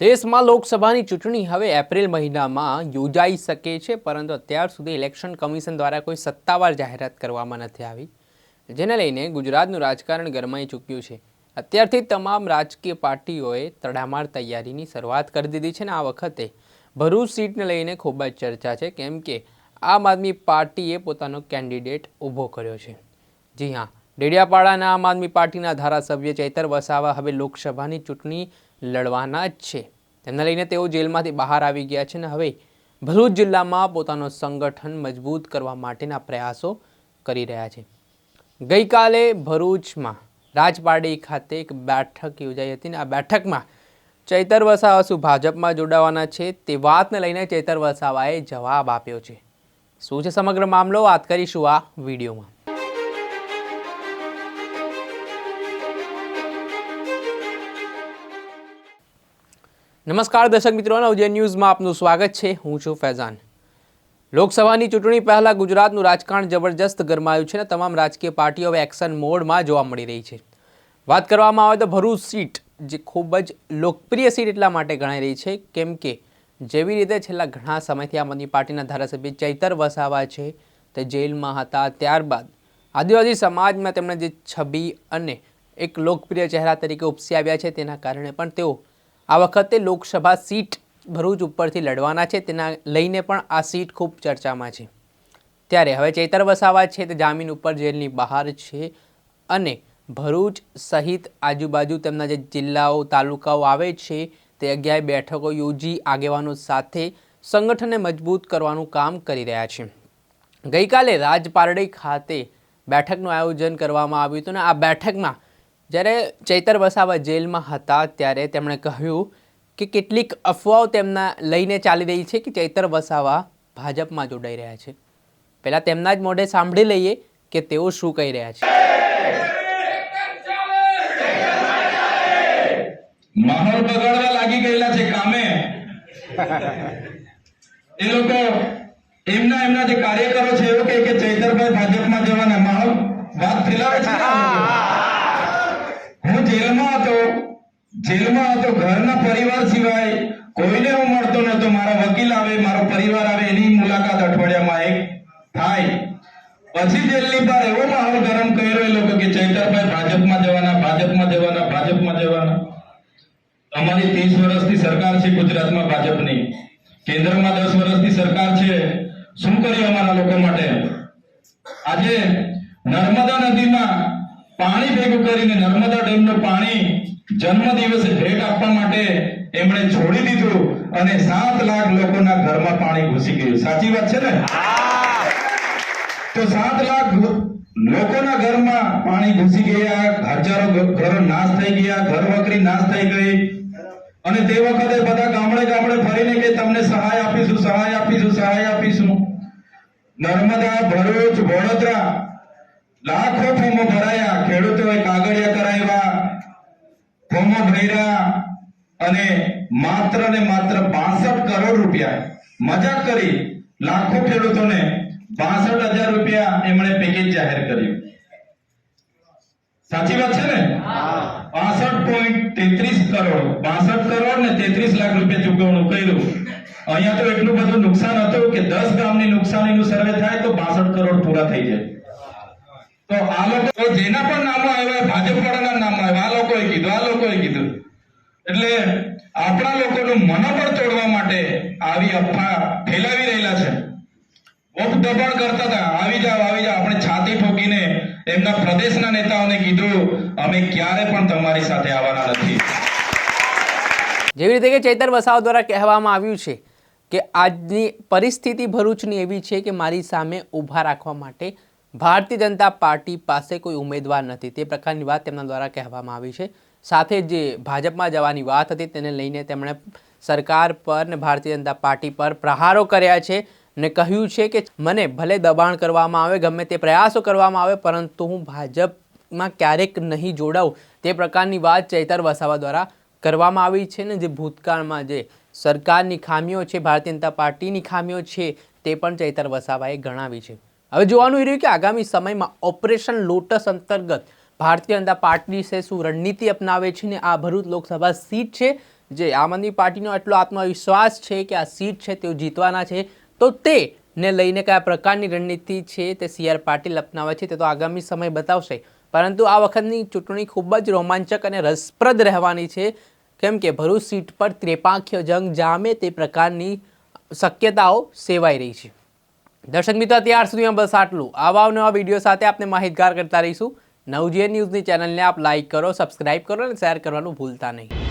દેશમાં લોકસભાની ચૂંટણી હવે એપ્રિલ મહિનામાં યોજાઈ શકે છે, પરંતુ અત્યાર સુધી ઇલેક્શન કમિશન દ્વારા કોઈ સત્તાવાર જાહેરાત કરવામાં નથી આવી, જેને લઈને ગુજરાતનું રાજકારણ ગરમાઈ ચૂક્યું છે. અત્યારથી તમામ રાજકીય પાર્ટીઓએ તડામાર તૈયારીની શરૂઆત કરી દીધી છે ને આ વખતે ભરૂચ સીટને લઈને ખૂબ જ ચર્ચા છે, કેમ કે આમ આદમી પાર્ટીએ પોતાનો કેન્ડિડેટ ઊભો કર્યો છે. જી હા, ડેડિયાપાડાના આમ આદમી પાર્ટીના ધારાસભ્ય ચૈતર વસાવા હવે લોકસભાની ચૂંટણી લડવાના જ છે. તેમને લઈને તેઓ જેલમાંથી બહાર આવી ગયા છે અને હવે ભરૂચ જિલ્લામાં પોતાનો સંગઠન મજબૂત કરવા માટેના પ્રયાસો કરી રહ્યા છે. ગઈકાલે ભરૂચમાં રાજપારડી ખાતે એક બેઠક યોજાઈ હતી ને આ બેઠકમાં ચૈતર વસાવા શું ભાજપમાં જોડાવાના છે. તે વાતને લઈને ચૈતર વસાવાએ જવાબ આપ્યો છે. શું છે સમગ્ર મામલો? વાત કરીશું આ વિડીયોમાં. નમસ્કાર દર્શક મિત્રો, નવજે ન્યૂઝમાં આપનું સ્વાગત છે. હું છું ફૈઝાન. લોકસભાની ચૂંટણી પહેલાં ગુજરાતનું રાજકારણ જબરજસ્ત ગરમાયું છે અને તમામ રાજકીય પાર્ટીઓ હવે એક્શન મોડમાં જોવા મળી રહી છે. વાત કરવામાં આવે તો ભરૂચ સીટ, જે ખૂબ જ લોકપ્રિય સીટ એટલા માટે ગણાઈ રહી છે, કેમ કે જેવી રીતે છેલ્લા ઘણા સમયથી આમ આદમી પાર્ટીના ધારાસભ્ય ચૈતર વસાવા છે, તે જેલમાં હતા ત્યારબાદ આદિવાસી સમાજમાં તેમણે જે છબી અને એક લોકપ્રિય ચહેરા તરીકે ઉપસી આવ્યા છે, તેના કારણે પણ તેઓ આ વખતે લોકસભા સીટ ભરૂચ ઉપરથી લડવાના છે. તેના લઈને પણ આ સીટ ખૂબ ચર્ચામાં છે. ત્યારે હવે ચૈતર વસાવા છે તે જામીન ઉપર જેલની બહાર છે અને ભરૂચ સહિત આજુબાજુ તેમના જે જિલ્લાઓ, તાલુકાઓ આવે છે તે અગિયાર બેઠકો યોજી આગેવાનો સાથે સંગઠનને મજબૂત કરવાનું કામ કરી રહ્યા છે. ગઈકાલે રાજપારડી ખાતે બેઠકનું આયોજન કરવામાં આવ્યું હતું અને આ બેઠકમાં જ્યારે ચૈતર વસાવા જેલમાં હતા ત્યારે તેમણે કહ્યું કે કેટલીક અફવાઓ તેમના લઈને ચાલી રહી છે કે ચૈતર વસાવા ભાજપમાં જોડાઈ રહ્યા છે. પહેલાં તેમના જ મોઢે સાંભળી લઈએ કે તેઓ શું કહી રહ્યા છે. માહોલ બગાડવા લાગી ગયેલા છે કામે. એ લોકો એમના એમના જે કાર્યકરો છે, એવું કે ચૈતરભાઈ ભાજપમાં જવાના. માહોલ વાત ફેલાવે છે ને આ લોકો. હું જેલમાં હતો જેલમાં હતો, ઘરના પરિવાર સિવાય કોઈને હું મળતો નતો મારા વકીલ આવે, મારો પરિવાર આવે, એની મુલાકાત અઠવાડિયામાં એક થાય. પછી જેલની બહાર એવો માહોલ ગરમ કર્યો એ લોકો કે, ચૈતરભાઈ, ભાજપમાં જવાના ભાજપમાં જવાના ભાજપમાં જવાના. અમારી ત્રીસ વર્ષથી સરકાર છે ગુજરાતમાં ભાજપની. કેન્દ્રમાં દસ વર્ષથી સરકાર છે. શું કર્યું અમારા લોકો માટે? આજે નર્મદા નદીમાં પાણી ભેગું કરીને, નર્મદા ડેમનું પાણી જન્મ દિવસે ભેટ આપવા માટે એમણે છોડી દીધું અને સાત લાખ લોકોના ઘરમાં પાણી ઘૂસી ગયું. સાચી વાત છે ને? તો સાત લાખ લોકોના ઘરમાં પાણી ઘૂસી ગયા, હજારો ઘરો નાશ થઈ ગયા, ઘર વકરી નાશ થઈ ગઈ. અને તે વખતે બધા ગામડે ગામડે ફરીને કે તમને સહાય આપીશું સહાય આપીશું સહાય આપીશું. નર્મદા, ભરૂચ, વડોદરા લાખો ફોર્મો ભરાયા. ખેડૂતોએ કાગળિયા કરાવ્યા. ફોર્મો રેરા અને માત્ર ને માત્ર બાસઠ કરોડ રૂપિયા. મજાક કરી લાખો ખેડૂતોને બાસઠ હજાર રૂપિયા એમણે પેકેજ જાહેર કર્યું. સાચી વાત છે ને? બાસઠ પોઈન્ટ તેત્રીસ કરોડ. બાસઠ કરોડ ને તેત્રીસ લાખ રૂપિયા ચૂકવણું કર્યું. અહીંયા તો એટલું બધું નુકસાન હતું કે દસ ગામની નુકસાનીનું સર્વે થાય તો બાસઠ કરોડ પૂરા થઈ જાય. તો આ લોકો જેના પણ નામો આવ્યા ભાજપ વાળાના નામો આવ્યા આ લોકોએ કીધું આ લોકોએ કીધું એટલે આપણા લોકોનું મનોબળ તોડવા માટે આવી અફવા ફેલાવી રહેલા છે. બહુ દબાણ કરતા હતા. આવી જાઓ આવી જાઓ. આપણે છાતી ઠોકીને એમના પ્રદેશના નેતાઓને કીધું, અમે ક્યારે પણ તમારી સાથે આવવાના નથી. જેવી રીતે કે ચૈતર વસાવ દ્વારા કહેવામાં આવ્યું છે કે આજની પરિસ્થિતિ ભરૂચની એવી છે કે મારી સામે ઊભા રાખવા માટે ભારતીય જનતા પાર્ટી પાસે કોઈ ઉમેદવાર નથી. તે પ્રકારની વાત તેમના દ્વારા કહેવામાં આવી છે. સાથે જે ભાજપમાં જવાની વાત હતી તેને લઈને તેમણે સરકાર પર ને ભારતીય જનતા પાર્ટી પર પ્રહારો કર્યા છે ને કહ્યું છે કે મને ભલે દબાણ કરવામાં આવે, ગમે તે પ્રયાસો કરવામાં આવે, પરંતુ હું ભાજપમાં ક્યારેક નહીં જોડાઉં. તે પ્રકારની વાત ચૈતર વસાવા દ્વારા કરવામાં આવી છે ને જે ભૂતકાળમાં જે સરકારની ખામીઓ છે, ભારતીય જનતા પાર્ટીની ખામીઓ છે, તે પણ ચૈતર વસાવાએ ગણાવી છે. હવે જોવાનું એ રહ્યું કે આગામી સમયમાં ઓપરેશન લોટસ અંતર્ગત ભારતીય જનતા પાર્ટી છે શું રણનીતિ અપનાવે છે ને આ ભરૂચ લોકસભા સીટ છે, જે આમ આદમી પાર્ટીનો એટલો આત્મવિશ્વાસ છે કે આ સીટ છે તેઓ જીતવાના છે, તો તે ને લઈને કયા પ્રકારની રણનીતિ છે તે સી આર પાટીલ અપનાવે છે તે તો આગામી સમય બતાવશે. પરંતુ આ વખતની ચૂંટણી ખૂબ જ રોમાંચક અને રસપ્રદ રહેવાની છે, કેમ કે ભરૂચ સીટ પર ત્રેપાંખ્ય જંગ જામે તે પ્રકારની શક્યતાઓ સેવાઈ રહી છે. દર્શક મિત્રો, અત્યાર સુધીમાં બસ આટલું. આવા નવા વીડિયો સાથે આપને માહિતગાર કરતા રહીશું. નવજીએન ન્યૂઝની ચેનલને આપ લાઇક કરો સબસ્ક્રાઇબ કરો અને શેર કરવાનું ભૂલતા નહીં.